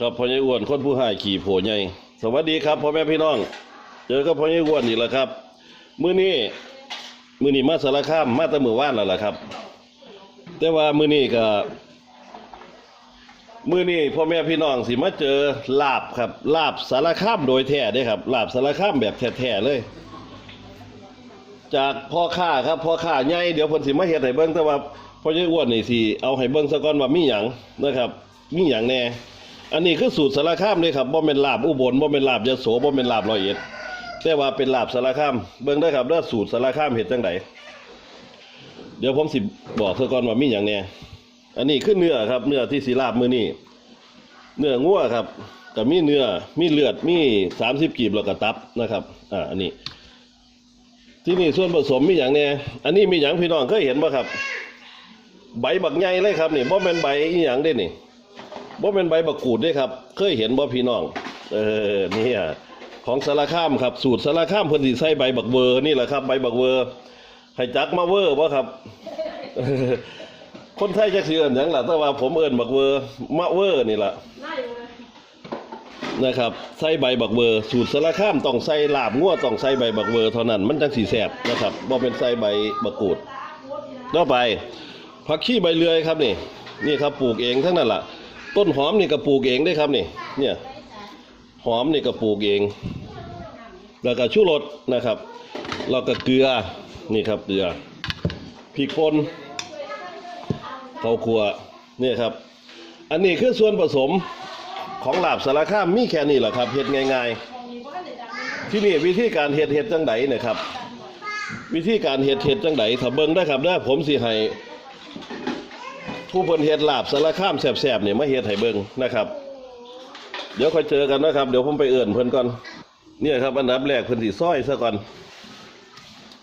ครับพ่อใหญ่อ้วนคนผู้หายขี่โผใหญ่สวัสดีครับพ่อแม่พี่น้อง เจอกับพ่อใหญ่อ้วนอีกแล้วครับมื้อนี้มื้อนี้มาสารคามมาต่มื้อว่านแล้วล่ะครับ แต่ว่ามื้อนี้ก็มื้อนี้พ่อแม่พี่น้องสิมาเจอลาบครับ ลาบสารคามโดยแท้เด้ครับ ลาบสารคามแบบแท้ๆเลย จากพ่อค้าครับพ่อค้าใหญ่เดี๋ยวเพิ่นสิมาเฮ็ดให้เบิ่งแต่ว่าพ่อใหญ่อ้วนนี่สิเอาให้เบิ่งซะก่อนว่ามีหยังนะครับ มีหยังแน่ อันนี้คือสูตรสารคามเลยครับบ่แม่นลาบอุบลบ่แม่นลาบยโสบ่แม่นลาบร้อยเอ็ดแต่ว่าเป็นลาบสารคามเบิ่งได้ครับเด้อสูตรสารคามเฮ็ดจังไดเดี๋ยวผมสิบอกซะก่อนว่ามีหยังแน่อันนี้คือเนื้อครับ เนื้อที่สิลาบมือนี้เนื้องัวครับก็มีเนื้อมีเลือดมี30กีบแล้วก็ตับนะครับ อ่าอันนี้ ที่นี่ส่วนผสมมีอย่างแน่อันนี้มีอย่างพี่น้องเคยเห็นบ่ครับ ใบบักใหญ่เลยครับนี่บ่แม่นใบอีหยังเด้นี่ บ่แม่นใบบักกูดด้วยครับ เคยเห็นบ่พี่น้อง เออเนี่ยของสารคามครับ สูตรสารคามเพิ่นสิใส่ใบบักเวอร์นี่แหละครับ ใบบักเวอร์ให้จักมาเวอร์บ่ครับ คนไทยจักสิเอิ้นหยังล่ะแต่ว่าผมเอิ้นบักเวอร์มะเวอร์นี่ล่ะนะครับใส่ใบบักเบอร์สูตรสารคามต้องใส่ลาบงัวต้องใส่ใบบักเบอร์เท่านั้นมันจังสีแสบนะครับบ่เป็นใส่ใบบักกูดต่อไปผักขี้ใบเลื่อยครับนี่นี่ครับปลูกเองทั้งนั้นล่ะ ต้นหอมนี่ก็ปลูกเองได้ครับนี่ เนี่ยหอมนี่ก็ปลูกเอง แล้วก็ชูรสนะครับ แล้วก็เกลือนี่ครับเกลือพริกป่นข้าวคั่วนี่ยครับ อันนี้คือส่วนผสมของลาบสารคามมีแค่นี้แหละครับเฮ็ดง่ายๆ ที่นี่วิธีการเฮ็ดเฮ็ดจังไดนะครับ วิธีการเฮ็ดเฮ็ดจังไดถ้าเบิ่งได้ครับได้ผมสิให้ ผู้เพิ่นเฮ็ดลาบสารคามแซ่บๆเนี่ยมาเฮ็ดให้เบิ่งนะครับ เดี๋ยวค่อยเจอกันนะครับ เดี๋ยวผมไปเอื้อนเพิ่นก่อนเนี่ยครับอันดับแรกเพิ่นสิซอยซะก่อน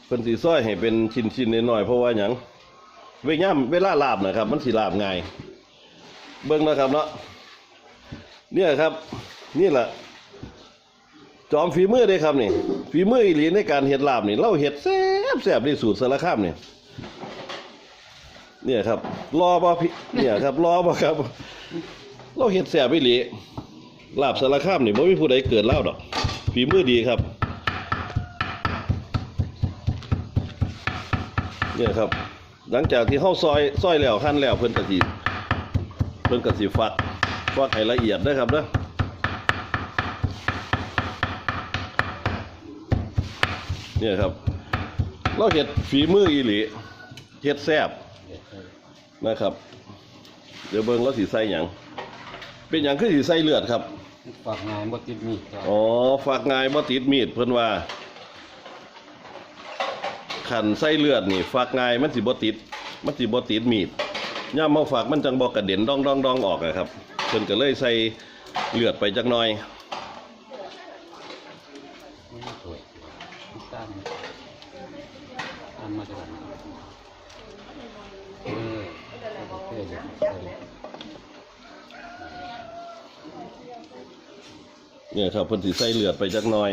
เพิ่นสิซอยให้เป็นชิ้นๆน้อยๆเพราะว่าหยังเวลาเวลาลาบนะครับ มันสิลาบง่ายเบิ่งนะครับเนาะเนี่ยครับ นี่แหละจอมฝีมือได้ครับนี่ฝีมืออีหลีในการเห็ดลาบนี่เราเห็ดแซ่บแซ่บในสูตรสารคามเนี่ย เนี่ยครับรอบ่พี่เนี่ยครับรอบ่ครับ เราเห็ดแซบอีหลีลาบสารคามนี่บ่มีผู้ใดเกิดเล่าดอกฝีมือดีครับ เนี่ยครับ หลังจากที่เฮาซอยซอยแล้วหั่นแล้วเพิ่นก็สิเพิ่นก็สิฟักฟักให้ละเอียดนะครับนะเนี่ยครับ เราเห็ดฝีมืออีหลีเห็ดแซบ นะครับ เดี๋ยวเบิ้งแล้วสีใส่หยังเป็นหยังคือสีใส่เลือดครับ ฝากงานบ่ติดมีดครับอ๋อฝากงายบ่ติดมีดเพิ่นว่าขันใส่เลือดนี่ฝากงายมันสิบ่ติดมันสิบ่ติดมีดย่ามมาฝากมันจังบ่กระเด็นดองดองดองออกอะครับเพิ่นก็เลยใส่เลือดไปจักหน่อย ไม่สวยตามตามมาจากไหนเออโอเคเลยเออ เนี่ยครับเพิ่นสิใส่เลือดไปจักหน่อย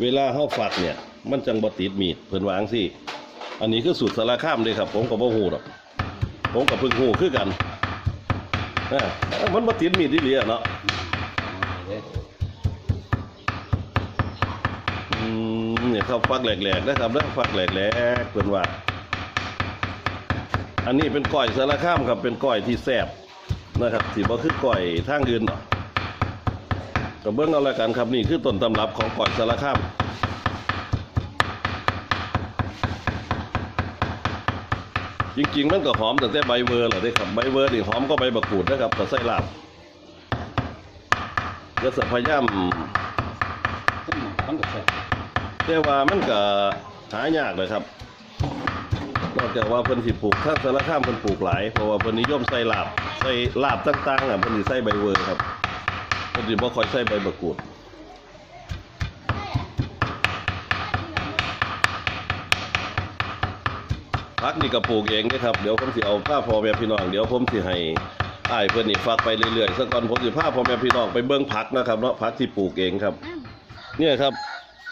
เวลาเฮาฝักเนี่ย มันจังบ่ติดมีดเพิ่นวาจั่งสิอันนี้คือสูตรสารคามเลยครับ ผมก็บ่ฮู้ดอกผมก็เพิ่งฮู้คือกันนะมันบ่ติดมีดอีหลีอะเนาะเอาเลยอืมเนี่ยครับฟักแหลกๆนะครับแล้วฟักแหลกๆเพิ่นว่าอันนี้เป็นก้อยสารคามครับเป็นก้อยที่แซ่บนะครับสิบ่คือก้อยทางอื่นหรอ กก็เบิ่งเอาละกันครับนี่คือต้นตำรับของกอยสารคามจริงๆมันก็หอมแตั้งแต่ใบเวอร์แหละเด้ครับใบเวอร์นี่หอมก็ใบบักกูดนะครับก็ใส่ลาบจะพยายามต้นหมากต้นกระแสแต่ว่ามันก็หายากเลยครับนอกจากว่าเพิ่นสิปลูกถ้าสารคามเพิ่นปลูกหลายเพราะว่าเพิ่นนิยมใส่ลาบใส่ลาบต่างๆอะเพิ่นสิใส่ใบเวอร์ครับ เพิ่นสิบ่ค่อยใส่ใบมะกรูดพักนี่ก็ปลูกเองนะครับ เดี๋ยวผมสิเอาผ้าพ่อแม่พี่น้อง เดี๋ยวผมสิให้อ้ายเพิ่อนนี่ฝากไปเรื่อยๆสักก่อนผมสิพาพ่อแม่พี่น้องไปเบิ่งผักนะครับเนาะผักที่ปลูกเองครับ เนี่ยครับ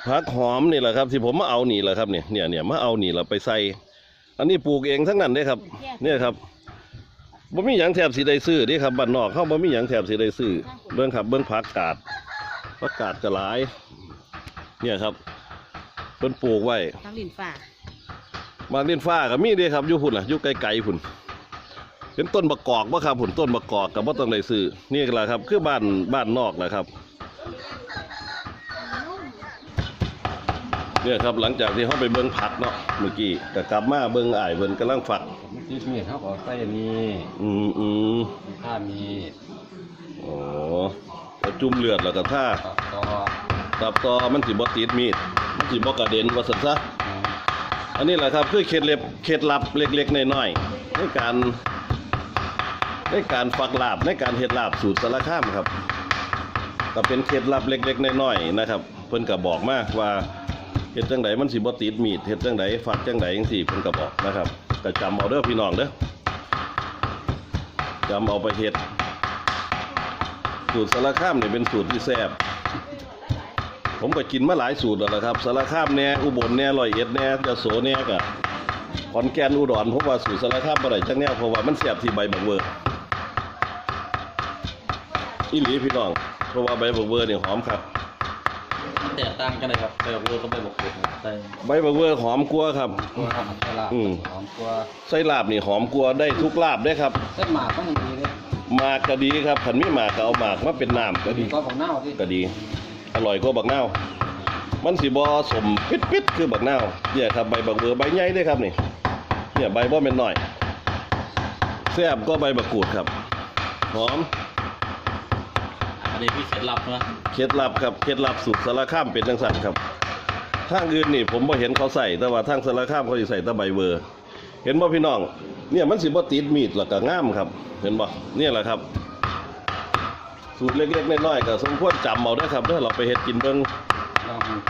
ผักหอมนี่แหละครับที่ผมมาเอานี่แหละครับเนี่ยเนี่ยเนี่ยมาเอานี่แหละไปใส่ อันนี้ปลูกเองทั้งนั้นเลยครับ เนี่ยครับ บ่มีหยังแถบสิได้ซื้อเดิครับบ้านนอกเฮาบ่มีหยังแถบสิได้ซื้อเบิ่งครับเบิ่งผักกาดผักกาดก็หลาย เนี่ยครับเพิ่นปลูกไว้ทั้งลินฝ่าบางเล่นฟ้าก็มีเด้ครับอยู่พุ่นล่ะอยู่ไกลๆพุ่นเป็นต้นบักกอกบ่ครับพุ่นต้นบักกอกก็บ่ต้องได้ซื้อนี่ก็ล่ะครับ คือบ้านบ้านนอกแหละครับเนี่ยครับหลังจากที่เฮาไปเบิ่งผักเนาะเมื่อกี้ก็กลับมาเบิ่งอ้ายเพิ่นกำลังฝัก มันติดมีดเขาก็ใส่อันนี้อืมอืมถ้ามีอ๋อพอจุ่มเลือดแล้วก็ท่าต่อต่อตับต่อมันสิบ่ติดมีดมันสิบ่กระเด็นว่าซั่นซะอืมอันนี้แหละครับคือเคล็ดลับเคล็ดลับเล็กๆน้อยๆในการในการฝักลาบในการเฮ็ดลาบสูตรสารคามครับก็เป็นเคล็ดลับเล็กๆน้อยๆนะครับ เพิ่นก็บอกมาว่าเฮ็ดจังไดมันสิบ่ติดมีดเฮ็ดจังไดฝักจังไดจังซี่เพิ่นก็บอกนะครับ ก็จำเอาเด้อพี่น้องเด้อจำเอาไปเฮ็ด สูตรสารคามนี่เป็นสูตรที่แซ่บผมก็กินมาหลายสูตรแล้วละครับสารคามแน่อุบลแน่ร้อยเอ็ดแน่ยโสแน่กับขอนแก่นอุดรผมว่าสูตรสารคามบ่ได้จังแนวเพราะว่ามันแซ่บที่ใบบักเวอร์อีหลีพี่น้องเพราะว่าใบบักเวอร์เนี่ยหอมครับ แตกต่างกันเลยครับไปบอกเรือก็ไปบอกเกิดใส่ใบบักเวอร์หอมกว่าครับตัวทำตลาดอืม หอมตัวไส้ลาบนี่หอมกว่าได้ทุกลาบได้ครับเส้นหมากก็มันดีเลยหมากก็ดีครับขันมีหมากก็เอาหมากมาเป็นน้ำก็ดีก็ของเน่าที่ก็ดี อร่อยกว่าบักนาวมันสิบ่สมปิดปิดๆคือบักนาวเนี่ยครับใบบักเวอร์ใบใหญ่เด้ครับนี่เนี่ยใบบ่แม่นน้อยแซ่บก็ใบบักกูดครับหอม อันนี้พี่เคล็ดลับนะเคล็ดลับครับเคล็ดลับสูตรสารคามเป็นจังซั่นครับทางอื่นนี่ผมบ่เห็นเขาใส่แต่ว่าทางสารคามเขาสิใส่ต่ใบเวอร์เห็นบ่พี่น้อง เนี่ยมันสิบ่ติดมีดแล้วก็ง่ามครับ เห็นบ่เนี่ยแหละครับ สูตรเล็กๆน้อยๆก็สมควรจำเอาเด้ครับเด้อเราไปเฮ็ดกินเบิ่ง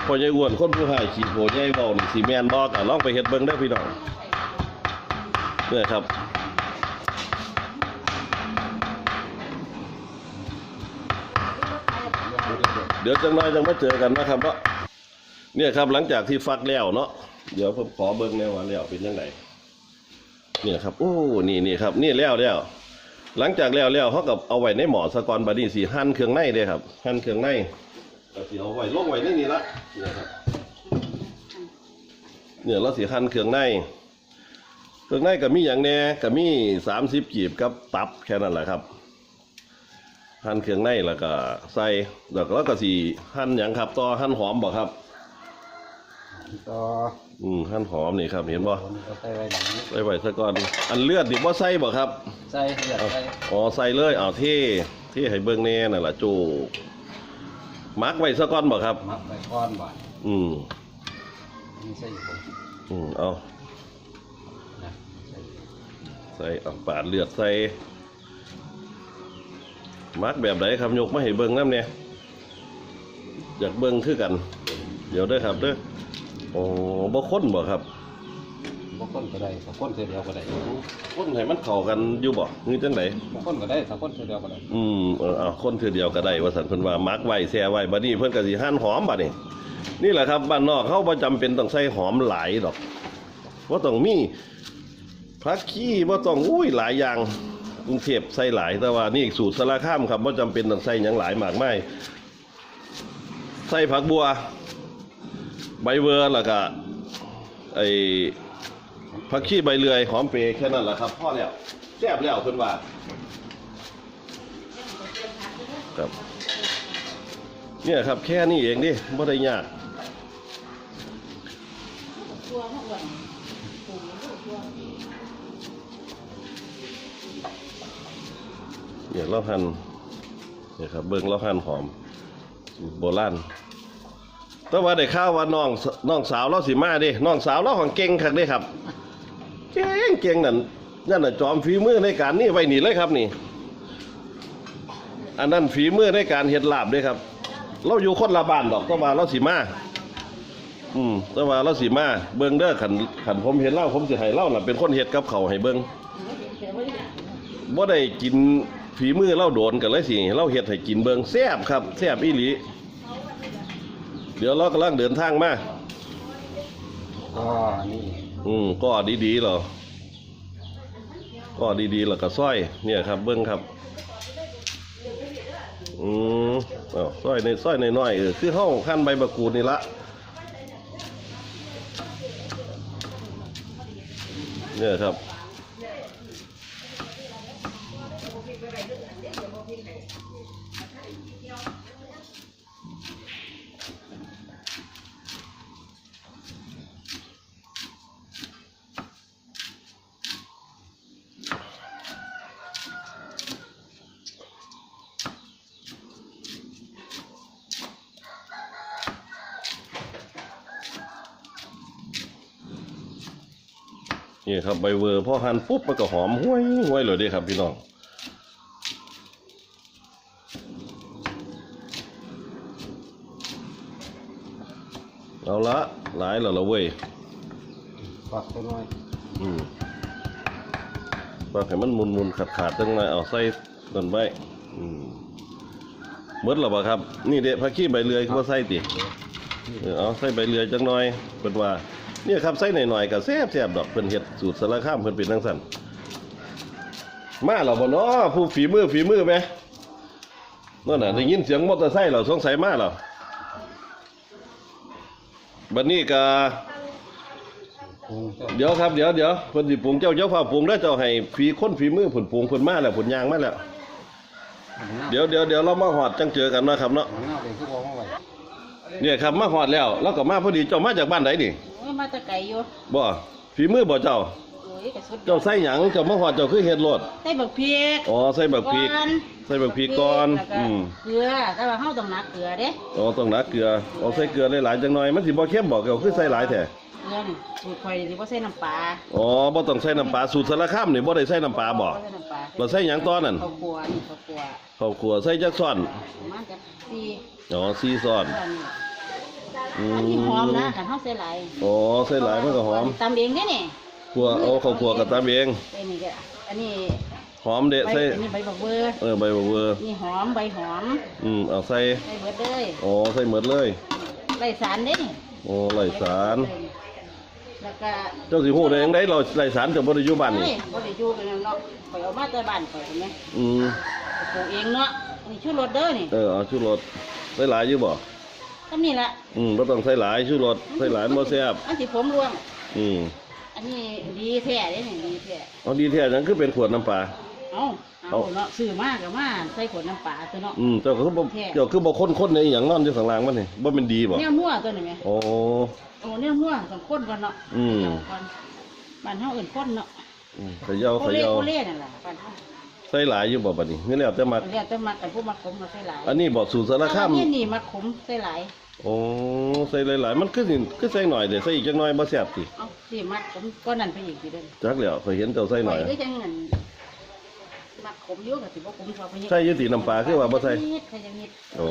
พอใหญ่อ้วนคนผู้ให้ขี้โผใหญ่เบานี่สิแมนบ่ก็ลองไปเฮ็ดเบิ่งเด้พี่น้องเนี่ยครับ ดี๋ยวจังน้อยจังมาเจอกันนะครับเนาะเนี่ยครับหลังจากที่ฟักแล้วเนาะเดี๋ยวผมขอเบิ่งแนวว่าแล้วเป็นยังไงเนี่ยครับโอ้นี่นี่ครับ นี่แล้วแล้วหลังจากแล้วแล้วเขากับเอาไว้ในหมอสะกอนบัดนี้สิหั่นเครื่องในเด้ครับหั่นเครื่องในก็สิเอาไว้ลงไว้ในนี่ละเนี่ยครับเนี่ยเราสิหั่นเครื่องในเครื่องในก็มีอย่างแน่ก็มีสามสิบกีบกับตับแค่นั้นแหละครับ หั่นเครื่องในแล้วก็ใส่แล้วก็แล้วก็สีหั่นหยังครับต่อหั่นหอมบ่ครับ ต่ออืมหั่นหอมนี่ครับ เห็นบ่คนก็ใส่ไว้อย่างนี้ใส่ไว้ซะก่อนอันเลือดนี่บ่ใส่บ่ครับใส่อยากใส่อ๋อใส่เลยเอาเท่เท่ให้เบิ่งแน่นั่นล่ะโจมักไว้ซะก่อนบ่ครับ มักไว้ก้อนบาทอืมนี่ใส่อยู่อืมเอานะใส่ใส่เอาปาดเลือดใส่ มักแบบไหนครับยกมาให้เบิ่งนำเนี่ยอยากเบิ่งคือกัน เดี๋ยวเด้อครับเด้อโอ้บ่ข้นบ่ครับบางคนก็ได้บางคนเธอเดียวก็ได้คนให้มันเข้ากันอยู่บ่นี่จังไดบางคนก็ได้บางคนเธอเดียวก็ได้อืมเออเอาคนคือเดียวก็ได้ว่าสันเพิ่นว่ามักไว้แช่ไว้บัดนี้เพิ่นก็สิหั่นหอมบัดนี้นี่แหละครับบ้านนอกเขาบ่จำเป็นต้องใส่หอมหลายดอกบ่ต้องมีผักขี้บ่ต้องอุ้ยหลายอย่าง กรุงเทพใส่หลาย แต่ว่านี่สูตรสารคามครับบ่จำเป็นต้องใส่หยังหลายมากไมายใส่ผักบัว ใบเวอร์แล้วก็ไอ้ผักขี้ใบเลื่อยหอมเปรย์แค่นั้นแหละครับพอแล้วแซ่บแล้วเพิ่นว่าครับเนี่ยครับแค่นี้เองดิไม่ได้ยาก เนี่ยเราหันเนี่ยครับเบิ้งเราหันหอมสูตรโบราณแต่ว่าได้ข่าวว่าน้องน้องสาวเราสิมาดิน้องสาวเราของเก่งคักเด้ครับ เก่งเก่งนั่นนั่นน่ะจอมฝีมือในการนี่ไว้นี่เลยครับนี่ อันนั้นฝีมือในการเฮ็ดลาบด้วยครับ เราอยู่คนละบ้านดอกแต่ว่าเราสิมาอืมแต่ว่าเราสิมาเบิ่งเด้อขันขันผมเห็นเล่าผมสิให้เล่าน่ะเป็นคนเฮ็ดกับเขาให้เบิ่งบ่ได้กิน ฝีมือเราโดนกันเลยสิเราเฮ็ดให้กินเบิ่งแซ่บครับแซ่บอีหลี เดี๋ยวเรากำลังเดินทางมาก็นี่อืมก็ดีๆเหรอก็ดีๆแล้วก็ซอย เนี่ยครับ เบิ้งครับ อืมอ้าวซอยในซอยในน้อยๆเออคือเฮาขั้นใบมะกรูดนี่ละเนี่ยครับ นี่ครับใบเวอร์พอหั่นปุ๊บมันก็หอมห้วยห้วยเลยเด้ครับพี่น้องเอาละหลายแล้วละเว้ยปักตัวน้อยอืมว่าให้มันมุนมุนขาดขาดๆจังเลยเอาใส่ต้นไว้อืมเมดแล้วบ่ครับ นี่เด็ผักขี้ใบเลื่อยคือว่าใส่ติเออเอาใส่ใบเลื่อยจังหน่อยเพิ่นว่า เนี่ยครับใส่หน่อยๆก็แซ่บๆดอกเพิ่นเฮ็ดสูตรสารคามเพิ่นเป็นจังซั่นมาแล้วบ่เนาะผู้ฝีมือฝีมือไหมนั่นน่ะได้ยินเสียงมอเตอร์ไซค์แล้วสงสัยมาแล้วบัดนี้ก็เดี๋ยวครับเดี๋ยวเดี๋ยวเพิ่นสิปรุงเจ้าเจ้าฟ้าปรุงแล้วเจ้าให้ฝีคนฝีมือเพิ่นปรุงเพิ่นมาแล้วเพิ่นย่างมาแล้วเดี๋ยวเดี๋ยวเดี๋ยวเรามาหอดจังเจอกันนะครับเนาะ เป็นคือบอกว่าไว้เนี่ยครับมาหอดแล้วแล้วก็มาพอดีเจ้ามาจากบ้านไหนนี่โอ้ยมาแตะไก่อยู่บ่ฝีมือบ่เจ้า โอ้ยกระสุดเจ้าใส่หยังเจ้ามาหอดเจ้าคือเฮ็ดโลดใส่บักพริกอ๋อใส่บักพริกก่อนใส่บักพริกก่อนแล้วก็อืมเกลือแต่ว่าเฮาต้องหนักเกลือเด้อ๋อต้องหนักเกลือเอาใส่เกลือหลายๆจังหน่อยมันสิบ่เค็มบ่เกี่ยวคือใส่หลายแท้เกลือนี่สูตรข่อยนี่บ่ใส่น้ำปลาอ๋อบ่ต้องใส่น้ำปลาสูตรสารคามนี่บ่ได้ใส่น้ำปลาบ่บ่ใส่น้ำปลาเราใส่หยังตอนนั้นข้าวคั่วนี่ข้าวคั่วข้าวคั่วใส่จักช้อนประมาณจักสี่ อ๋อสี่อนอนนี่อืมันสิหอมนะคันเฮาใส่หลายอ๋อใส่หลายมันก็หอมตำเองเด้นี่คั่วเอาข้าวคั่วกับตามเองใส่นี่ก็อันนี้หอมเด็ดใบใส่อันนี้ใบบักเบอร์เออใบบักเวอร์นี่หอมใบหอมอืมเอาใส่ใส่เบิดเลยอ๋อใส่หมดเลยใส่สารเด้นี่โอ้ไหลสารแล้วก็เจ้าสิฮู้ได้ยังไดเราไหลสารเจ้าบ่ได้อยู่บ้านนี่เฮ้ยบ่ได้อยู่กันเนาะข่อยเอามาแต่บ้านข่อยเห็นไหมอืมปลูกเองเนาะนี่ชูรสเด้อนี่เออเอาชูรส ใส่หลายอยู่บ่ก็นี่แหละอืมบ่ต้องใส่หลายชูรสใส่หลายบ่แซ่บอันที่ผมร่วง อืมอันนี้ดีแท้เด้นี่ดีแท้เอาดีแท้จังคือเป็นขวดน้ำปลา เอาเอาเนาะซื้อมาก็มาใส่ขวดน้ำปลาตัวเนาะ อืมเจ้าคือบ่แท้ เจ้าคือบ่คนๆในอหยังนอนอยู่ข้างล่างมันนี่บ่เป็นดีบ่เนี่ยมั่วตัวนี้ไหมโอ้ โอ้เนี่ยมั่วต้องข้นก่อนเนาะอืมเขย่าก่อนบ้านเฮาเอิ้นข้นเนาะอืมเขย่าโคเขเล่ย่าโคเล่นั่นแหละบ้านเฮา ใส่หลายอยู่บ่บัดนี้นี่แล้วแต่มักเรียกแต่มักกันผู้มักขมก็ใส่หลายอันนี้บ่สูตรสารคามแต่ว่เนี่ยนี่มักขมใส่หลายโอ้ใส่หลายๆ มันคือสิคือใส่หน่อยเดี๋ยวใส่อีกจักหน่อยบ่แซ่บติเอาสิมักขมก็นั่นไปอีกทีเด้อจักแล้วเคยเห็นเจ้าใส่หน่อย ข่ก็จังนั้นมักขมอยู่ก็สิบ่ขมพอไปใส่อยี่ตีน้ำปลาคือว่าบ่ใส่นิดใส่จังนิดโอ้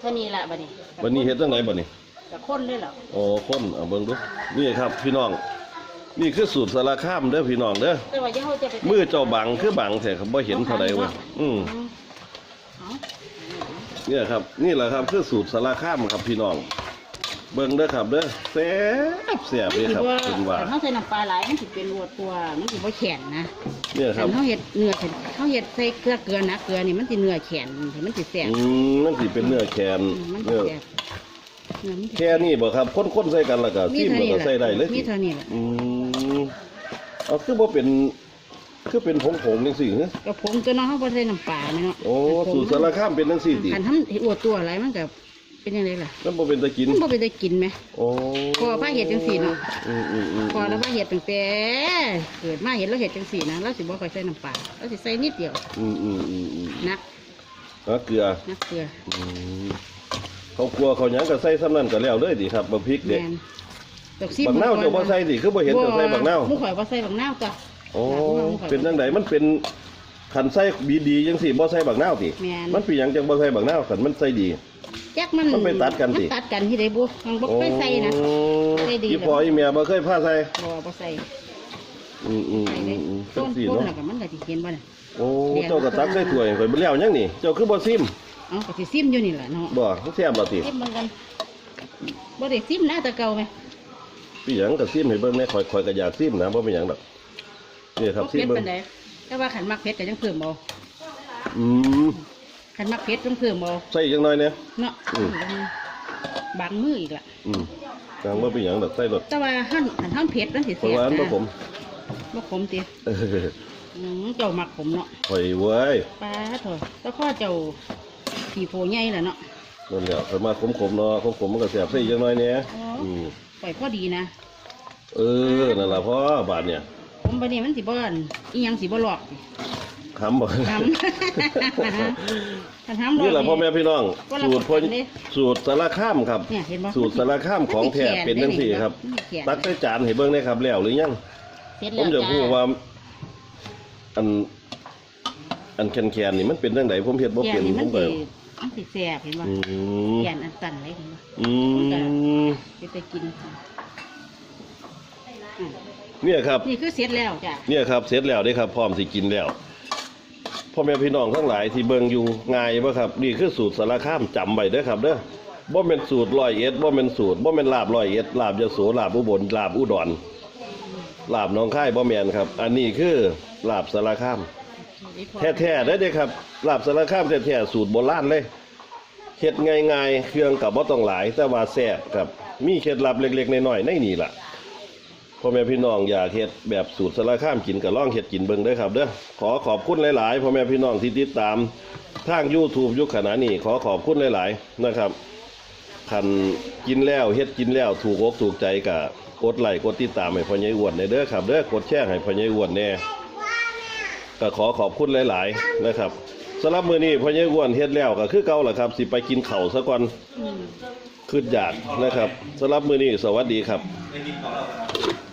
เท่านี้ละบัดนี้วันนี้เฮ็ดจังไดบัดนี้จะข้นเลยเหรอ โอ้คนเอาเบิ่งดูนี่ครับพี่น้อง นี่คือสูตรสารคามเด้อพี่น้องเด้อแต่ว่ายังเขาจะไปมือเจ้าบังคือบังแท้ครับบ่เห็นเท่าใดเว้ยอืมเอาเนี่ยครับ นี่แหละครับคือสูตรสารคามครับพี่น้อง เบิ่งเด้อครับเด้อแซ่บแซ่บเลยครับว่าเป็นว่า แต่เขาใส่น้ำปลาหลายมันสิเป็นวัวตัวมันสิบ่แข็งนะเนี่ยคแต่รับ เขาเห็ดเนื้อแข็งเขาเห็ดใส่เกลือเกลือนะเกลือนี่มันสิเนื้อแข็งมันสิแสบอืมมันสิเป็นเนื้อแคนมันสิเนื้อแสบเนื้อมันสิแค่นี้บ่ครับ คนๆใส่กันแล้วก็มีซิมเท่าแล้วนี้ก็ใส่ได้เลยมีสิเท่านี้แหละอืม เอาคือบ่เป็นคือเป็นผงผงๆจังซี่เหรอก็ผงตัวเน้องเขาบ่ใส่น้ำปลาเนาะโอ้สูตรสารคามเป็นจังซี่ติคันทำอวดตัวอะไรมันก็เป็นยังไงล่ะมันบ่เป็นตะกินมันบ่ไปได้กินไหมโอ้พอพาเฮ็ดจังซี่เนาะอืมอืมอืมพอแล้วพาเฮ็ดตั้งแต่เกิดมาเห็นแล้วเฮ็ดจังซี่นะเราสิบ่ค่อยใส่น้ำปลาเราสิใส่นิดเดียวอืมอืมอืมอืมนักเอาเกลือนักเกลืออืมเขากลัวเขาหยังก็ใส่ซ้ำนั้นก็แล้วเลยดิครับบักพริกเด็กแม่น ดอกซิบักนาวเจ้าบ่ใส่ดิคือบ่เห็นเจ้าใส่บักนาวหมูข่อยบ่ใส่บักนาวจ้ะโอ้หมูข่อยเป็นจังไดมันเป็นขันใส่บีดีจังซี่บ่ใส่บักนาวติแม่น มันเป็นหยังจังบ่ใส่บักนาวขันมันใส่ดี จักมันมันไปตัดกันสิ มัตัดกันที่ใดบุมันบ่ไปใส่นะ โอ้ใส่ดี อีพ่ออีแม่บ่เคยพาใส่บ่บ่ใส่อืมอืมใส่อืเลยมอืมต้จังนซี่ต้นเนาะแล้วก็มันก็สิเห็นบ่น่ะ โอ้เจ้าก็ตักใส่ถ้วยข่อยบ่แล้วยังนี่ เจ้าคือบ่ซิมเอ้าก็สิซิมอยู่นี่แหละเนาะบ่มันแซ่บบ่ติซิมเหมือนกันบ่ได้ซิมนะแต่เก่าไหม พี่หยังก็ซิมให้เบิ่งแม่ข่อยข่อยก็อยากซิมนะบ่เป็นหยังดอกนี่ครับบ่ที่เผ็ดเบิ่งปานใดแต่ว่าขันมักเผ็ดก็ยังเพิ่มเอาอืมขันมักเผ็ดต้องเพิ่มเอาใส่จังน้อยเนี่ยเนาะอืมบางมืออีกล่ะอืมกลางว่าเป็นอย่างดอกใส่รถแต่ว่าหั่นหันหั่นเผ็ดมันสิเพเสีราะยว่าอันบ่ผมบ่ขมติเอออืมเจ้ามักขมเนาะหอยเว้ยป้าเถอะแล้วข้อเจ้าผีโพใหญ่แหละเนาะ นั่นแหละไปมาขมๆเนาะขมๆมันก็แสบใส่จังน้อยเนี่ยอ๋ออืมปล่อยพอดีนะ เออนั่นล่ะพ่อบาดเนี่ยผมไปนี่มันสิบ่อนอีหยังสิบ่หลอกคำบ่ทำคันทำหลอก นี่แหละพ่อแม่พี่น้องก็รับสูตรพ่อประกันเลย สูตรสารข้ามครับ เนี่ยเห็นบ่สูตรสารข้ามของแท้มันสิแขนเป็นจังซี่ครับมันสิแขนตักใส่จานให้เบิ่งได้ครับแล้วหรือยัง เสร็จผแล้มวจะจ้าพูดว่าอัน อันแคนๆนี่มันเป็นจังไดผมเฮ็ดบ่แขเป็นนนี่ผมันมก็สิ มันสิแซ่บเห็นบ่อืมแขนอันสั่นเลยเห็นบ่อืมสิไปกินอืมเนี่ยครับ นี่คือเสร็จแล้วจ้ะเนี่ยครับเสร็จแล้วเด้ครับพร้อมสิกินแล้วพ่อแม่พี่น้องทั้งหลายที่เบิ่งอยู่ง่ายบ่ครับนี่คือสูตรสารข้ามจำไว้เด้อครับเด้อบ่แม่นสูตรร้อยเอ็ดบ่แม่นสูตรบ่แม่นลาบร้อยเอ็ดลาบยโสลาบอุบลลาบอุดรลาบหนองคายบ่แม่นครับ อันนี้คือลาบสารข้าม แท้ๆได้เด้ครับลาบสารข้ามแท้ๆสูตรโบราณเลยเฮ็ดง่ายๆ เครื่องกับบ่ต้องหลาย แต่ว่าแซ่บครับ มีเคล็ดลับเล็กๆน้อยๆในนี่ล่ะพ่อแม่พี่น้องอยากเฮ็ดแบบสูตรสารข้ามกินก็ลองเฮ็ดกินเบิ่งเด้อครับเด้อขอขอบคุณหลายๆพ่อแม่พี่น้องที่ติดตามทาง YouTube ยุคขณะนี้ขอขอบคุณหลายๆนะครับคันกินแล้วเฮ็ดกินแล้วถูกอกถูกใจก็กดไลค์กดติดตามให้พ่อใหญ่อ้วนเด้อครับเด้อกดแชร์ให้พ่อใหญ่อ้วนแน่ ก็ขอขอบคุณหลาย ๆ นะครับสำหรับมื้อนี้พ่อใหญ่อ้วนเฮ็ดแล้วก็คือเก่าล่ะครับ สิไปกินข้าวซะก่อนอืมขึ้นอยากนะครับสำหรับมื้อนี้สวัสดีครับได้กินต่อแล้วครับ